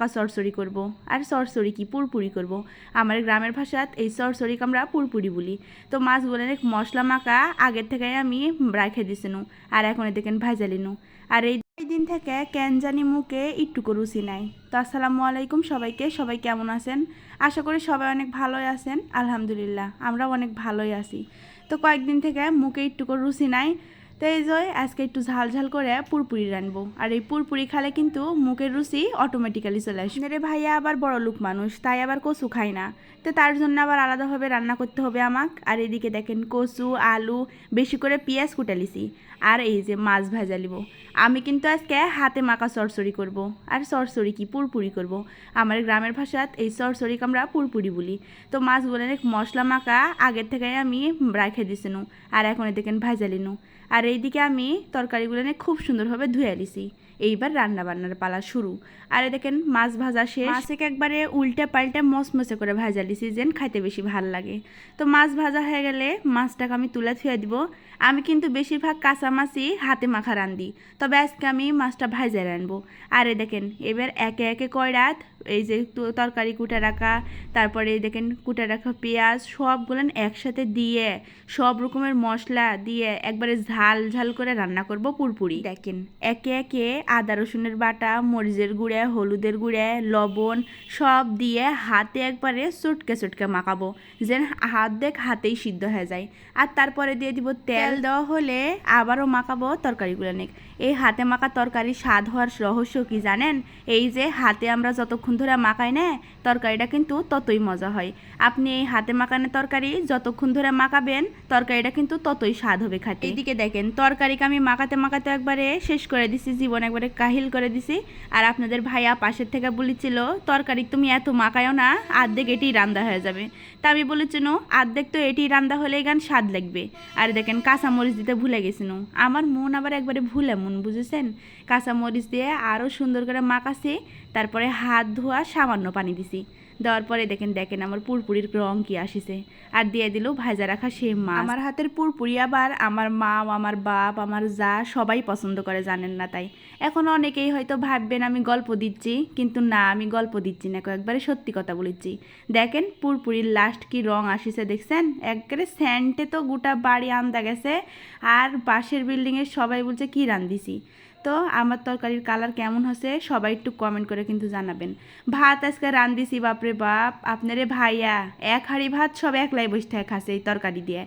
কা সরসরি করব। আর সরসরি কি? পুরপুরি করব। আমার গ্রামের ভাষাত এই সরসরিকে আমরা পুরপুরি বলি। তো মাছগুলো মশলা মাখা আগের থেকে আমি রাখে দিছিনু। আর এখন দেখেন ভাজালিনু। আর এই দিন থেকে কেন জানি মুখে একটু রুচি নাই। তো আসসালামু আলাইকুম সবাইকে। সবাই কেমন আছেন? আশা করি সবাই অনেক ভালোই আছেন। আলহামদুলিল্লাহ, আমরাও অনেক ভালোই আছি। তো কয়েকদিন থেকে মুখে একটু করে রুচি নাই। তো এই যে আজকে একটু ঝাল ঝাল করে পুরপুরি রানবো আর এই পুরপুরি খালে কিন্তু মুখের রুচি অটোমেটিক্যালি চলে আসবে। রে ভাইয়া আবার বড় লোক মানুষ, তাই আবার কচু খায় না। তো তার জন্য আবার আলাদাভাবে রান্না করতে হবে আমাক। আর এদিকে দেখেন কচু, আলু, বেশি করে পেঁয়াজ কুটালিছি আর এই যে মাছ ভাজা লিব আমি কিন্তু আজকে হাতে মাখা সরসরি করব। আর সরসরি কি পুরপুরি করব? আমার গ্রামের ভাষাত এই সরসরিকে আমরা পুরপুরি বলি। তো মাছগুলো মশলা মাখা আগের থেকে আমি রাখে দিছিনু। আর এখন দেখেন ভাজালিনু আর এইদিকে আমি তরকারিগুলো নিয়ে খুব সুন্দরভাবে ধুয়ে লিছি এইবার রান্না বান্নার পালা শুরু। আর দেখেন, মাছ ভাজা শেষ। মাছকে একবারে উল্টে পাল্টে মসমসে করে ভাজা লিছি যেন খাইতে বেশি ভালো লাগে। তো মাছ ভাজা হয়ে গেলে মাছটাকে আমি তুলে থুয়ে দিব। আমি কিন্তু বেশিরভাগ কাঁচা মাছই হাতে মাখা রান্ধি। তবে আজকে আমি মাছটা ভাজা রানবো আর দেখেন, এবার একে একে কয়রাত এই যে তো- তরকারি কুটা রাখা তারপরে দেখেন কুটা রাখা পেঁয়াজ সবগুলো একসাথে দিয়ে সব রকমের মশলা দিয়ে একবারে ঝাল ঝাল করে রান্না করব পুরপুরি। দেখেন একে একে আদা রসুনের বাটা মরিচের গুঁড়ে হলুদের গুঁড়ে লবণ সব দিয়ে হাতে একবারে চটকে চটকে মাখাবো যেন হাত দেখ হাতেই সিদ্ধ হয়ে যায়। আর তারপরে দিয়ে দিব তেল। দেওয়া হলে আবারও মাখাবো তরকারিগুলো নেক এই হাতে মাখা তরকারি স্বাদ হওয়ার রহস্য কি জানেন? এই যে হাতে আমরা যতক্ষণ ধরে মাখায় না তরকারিটা কিন্তু ততই মজা হয়। আপনি এই হাতে মাখানো তরকারি যতক্ষণ ধরে মাখাবেন, তরকারিটা কিন্তু ততই স্বাদ হবে খাতে। এইদিকে দেখেন, তরকারিকে আমি মাখাতে মাখাতে একবারে শেষ করে দিছি, জীবন একবারে কাহিল করে দিছি। আর আপনাদের ভাইয়া পাশের থেকে বলেছিল, তরকারি তুমি এত মাখায়ও না, আর্ধেক এটি রান্দা হয়ে যাবে। তা আমি বলেছিল আর্ধেক তো এটি রান্দা হলে গান স্বাদ লাগবে। আর দেখেন, কাঁচামরিচ দিতে ভুলে গেছিল আমার মন আবার একবারে ভুলে মন, বুঝেছেন? কাঁচামরিচ দিয়ে আরও সুন্দর করে মাখাছি তারপরে হাত ধোয়া, সামান্য পানি দিছি। দেওয়ার পরে দেখেন দেখেন আমার পুরপুরির রং কি আসিছে। আর দিয়ে দিল ভাজা রাখা সে মা আমার হাতের পুরপুরি আবার আমার মা আমার বাপ, আমার যা সবাই পছন্দ করে জানেন না তাই। এখন অনেকেই হয়তো ভাববেন, আমি গল্প দিচ্ছি, কিন্তু না, আমি গল্প দিচ্ছি না, কয়েকবারে সত্যি কথা বলেছি। দেখেন, পুরপুরির লাস্ট কি রং আসিছে দেখছেন? একবারে স্যান্টে তো গোটা বাড়ি আন্দা গেছে, আর পাশের বিল্ডিংয়ের সবাই বলছে, কি রান্ধিছি? তো আমার তরকারির কালার কেমন হচ্ছে সবাই একটু কমেন্ট করে কিন্তু জানাবেন। ভাত আজকে রান্ধিছি বাপরে বাপ, আপনারে ভাইয়া, এক হাঁড়ি ভাত সব একলাই বসে থাকে খাসে এই তরকারি দিয়ে।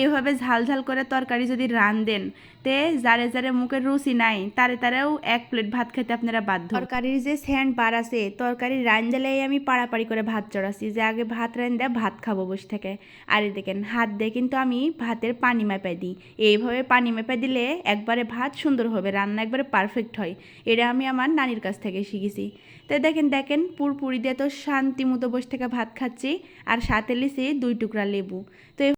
এইভাবে ঝাল ঝাল করে তরকারি যদি রান্ধেন তে যারে যারে মুখের রুচি নাই, তারে তারেও এক প্লেট ভাত খেতে আপনারা বাধ্য। তরকারির যে স্যান্ড বার আছে, তরকারি রান্ধালেই আমি পাড়াপাড়ি করে ভাত চড়াচ্ছি, যে আগে ভাত রান্ধে ভাত খাব বসে থেকে। আর দেখেন, হাত দিয়ে কিন্তু আমি ভাতের পানি মেপে দিই। এইভাবে পানি মেপে দিলে একবারে ভাত সুন্দর হবে, রান্না একবারে পারফেক্ট হয়। এটা আমি আমার নানির কাছ থেকে শিখেছি। তো দেখেন দেখেন পুরপুরি দিয়ে তো শান্তি মতো বসে থেকে ভাত খাচ্ছি আর সাথে লিছি দুই টুকরা লেবু। তো